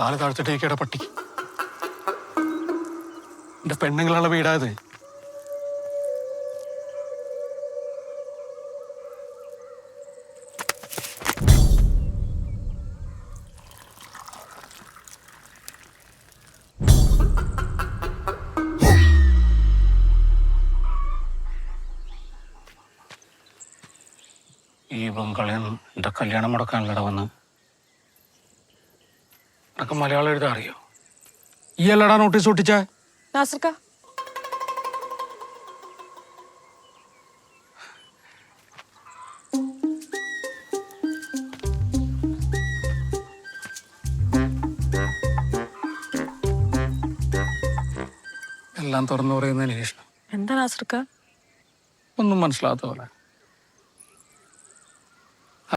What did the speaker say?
കാൽ താഴ്ത്തിട്ടേക്കട പട്ടി. എന്റെ പെണ്ണുങ്ങളുള്ള വീടായത് ഈ ബംഗാളിൽ എന്റെ കല്യാണം മുടക്കാനല്ലട വന്ന് നിനക്ക് മലയാളം എഴുതാൻ അറിയോ? ഈ അല്ലടാ നോട്ടീസ് ഒട്ടിച്ച. നാസർക്ക. എല്ലാം തുറന്നു പറയുന്നതിന് ശേഷം. എന്താ നാസർക്ക? ഒന്നും മനസ്സിലാത്ത പോലെ.